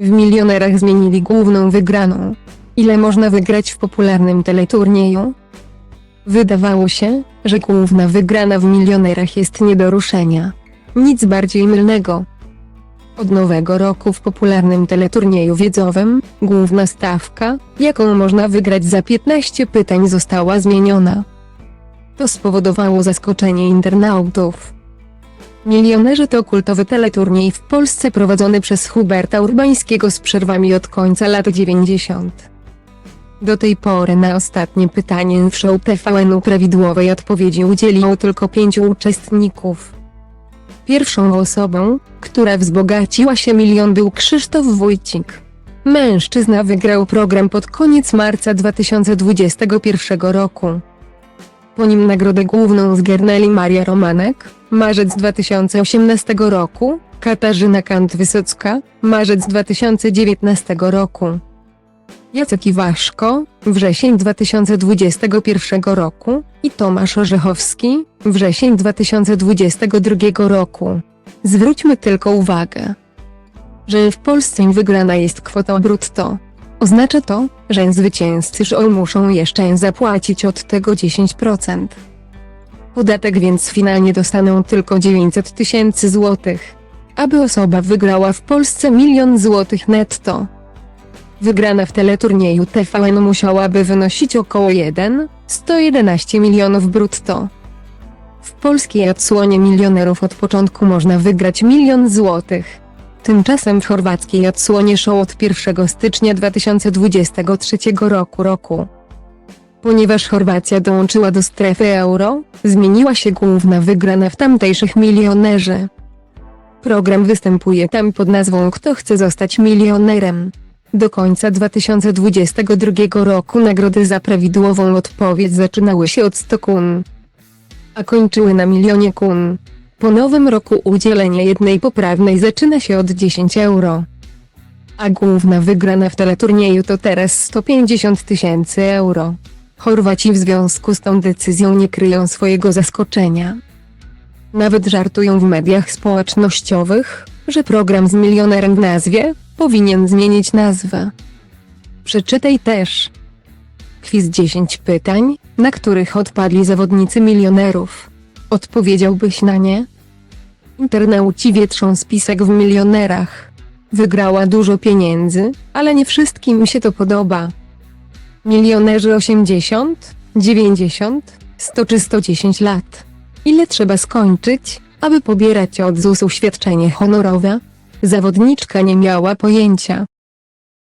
W milionerach zmienili główną wygraną. Ile można wygrać w popularnym teleturnieju? Wydawało się, że główna wygrana w milionerach jest nie do ruszenia. Nic bardziej mylnego. Od nowego roku w popularnym teleturnieju wiedzowym, główna stawka, jaką można wygrać za 15 pytań została zmieniona. To spowodowało zaskoczenie internautów. Milionerzy to kultowy teleturniej w Polsce prowadzony przez Huberta Urbańskiego z przerwami od końca lat 90. Do tej pory na ostatnie pytanie w show TVN-u prawidłowej odpowiedzi udzieliło tylko pięciu uczestników. Pierwszą osobą, która wzbogaciła się milion był Krzysztof Wójcik. Mężczyzna wygrał program pod koniec marca 2021 roku. Po nim nagrodę główną zgarnęli Maria Romanek, marzec 2018 roku, Katarzyna Kant-Wysocka, marzec 2019 roku. Jacek Iwaszko, wrzesień 2021 roku i Tomasz Orzechowski, wrzesień 2022 roku. Zwróćmy tylko uwagę, że w Polsce wygrana jest kwota brutto. Oznacza to, że zwycięzcy show muszą jeszcze zapłacić od tego 10%. Podatek więc finalnie dostaną tylko 900 tysięcy złotych. Aby osoba wygrała w Polsce milion złotych netto. Wygrana w teleturnieju TVN musiałaby wynosić około 1, 111 milionów brutto. W polskiej odsłonie milionerów od początku można wygrać milion złotych. Tymczasem w chorwackiej odsłonie show od 1 stycznia 2023 roku roku. Ponieważ Chorwacja dołączyła do strefy euro, zmieniła się główna wygrana w tamtejszych milionerzy. Program występuje tam pod nazwą Kto chce zostać milionerem. Do końca 2022 roku nagrody za prawidłową odpowiedź zaczynały się od 100 kun, a kończyły na milionie kun. Po nowym roku udzielenie jednej poprawnej zaczyna się od 10 euro. A główna wygrana w teleturnieju to teraz 150 tysięcy euro. Chorwaci w związku z tą decyzją nie kryją swojego zaskoczenia. Nawet żartują w mediach społecznościowych, że program z milionerem w nazwie powinien zmienić nazwę. Przeczytaj też. Quiz 10 pytań, na których odpadli zawodnicy milionerów. Odpowiedziałbyś na nie? Internauci wietrzą spisek w milionerach. Wygrała dużo pieniędzy, ale nie wszystkim się to podoba. Milionerzy 80, 90, 100 czy 110 lat. Ile trzeba skończyć, aby pobierać od ZUS-u świadczenie honorowe? Zawodniczka nie miała pojęcia.